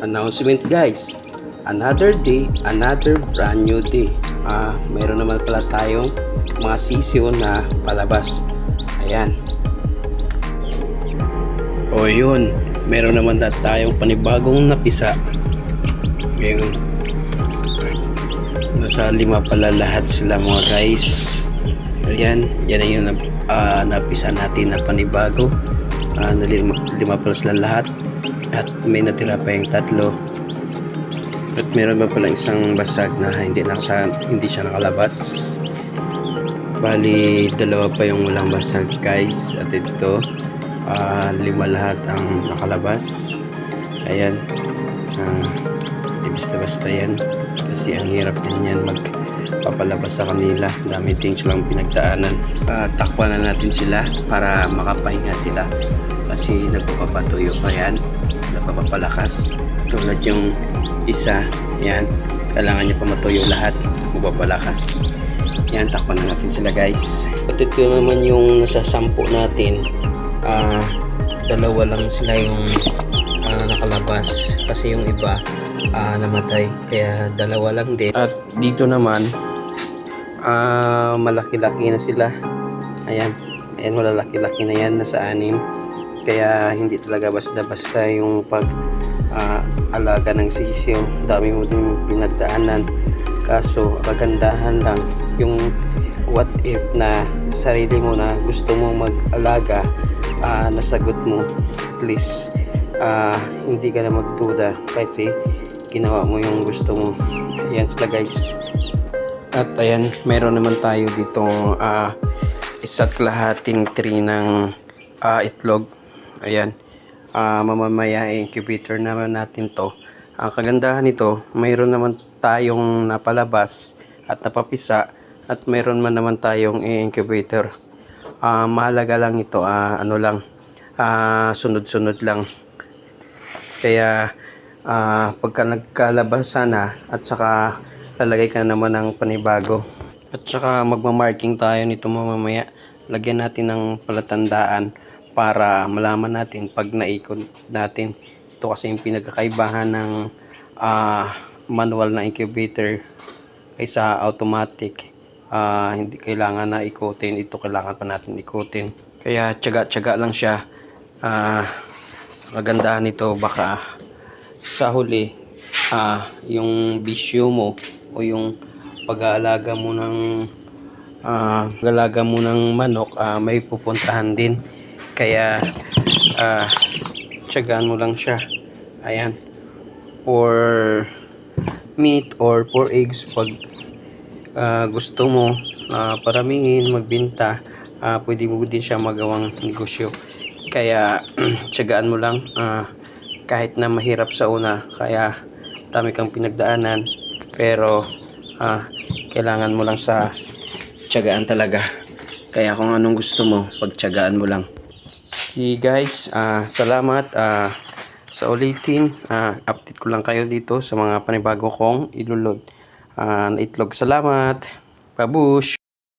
announcement guys. Another day, another brand new day. Ah, meron naman pala tayong mga sisiyo na palabas. Ayan. O yun, meron naman na tayong panibagong napisa. Ngayon, nasa lima pala lahat sila mga guys. Ayan, yan ay yung ah, napisa natin na panibago. Ah, na lima, lima pala sila lahat. At may natira pa yung tatlo. At meron pa pala isang basag na hindi, nakasa, hindi siya nakalabas. Bali, dalawa pa yung walang basag guys. At ito, ah, lima lahat ang nakalabas. Ayan. Ah, di basta-basta yan. Kasi ang hirap din yan magpapalabas sa kanila. Dami things lang pinagdaanan. Uh, takpan na natin sila para makapahinga sila. Kasi nagpapatuyo pa yan. Nagpapalakas. Tulad yung isa, yan. Kailangan niya pa matuyo lahat. Magpapalakas. Yan, takpan na natin sila guys. At ito naman yung nasa sampo natin. Ah, dalawa lang sila yung. Kasi yung iba ah, namatay. Kaya dalawa lang din. At dito naman, ah, malaki-laki na sila. Ayan. Ayan, malalaki-laki na yan. Nasa anim. Kaya hindi talaga basta-basta yung pag ah, alaga ng sisiyo. Dami mo din pinagdaanan. Kaso, kagandahan lang yung what if na sarili mo na gusto mo mag-alaga ah, nasagot mo at ah, hindi ka na magduda kasi ginawa mo yung gusto mo. Ayan sila guys. At ayan meron naman tayo ditong ah, isa't kalahating tree ng ah, itlog. Ayan. Ah, mamamaya incubator naman natin to. Ang kagandahan nito mayroon naman tayong napalabas at napapisa at mayroon man naman tayong incubator ah mahalaga lang ito ah, ano lang sunod-sunod lang kaya ah, pagka nagkalabas sana at saka lalagay ka naman ng panibago. At saka magmamarking tayo nito mamamaya lagyan natin ng palatandaan para malaman natin pag naikot natin. Ito kasi yung pinagkakaibahan ng ah, manual na incubator kaysa automatic. Ah, hindi kailangan na ikutin. Ito kailangan pa natin ikutin. Kaya tiyaga-tiyaga lang siya. Ah, kagandahan nito baka sa huli ah, yung bisyo mo o yung pag-aalaga mo ng ah, pag-aalaga mo ng manok ah, may pupuntahan din. Kaya ah, tiyagaan mo lang siya. Ayan. For meat or for eggs pag ah, gusto mo na paramihin magbenta ah, pwede mo din siya magawang negosyo kaya tiyagaan mo lang ah, kahit na mahirap sa una kaya dami kang pinagdaanan pero ah, kailangan mo lang sa tiyagaan talaga kaya kung anong gusto mo pagtiyagaan mo lang Okay guys, ah, salamat ah, sa ulitin. Ah, update ko lang kayo dito sa mga panibago kong ilulod ah, na itlog. Salamat. Babush!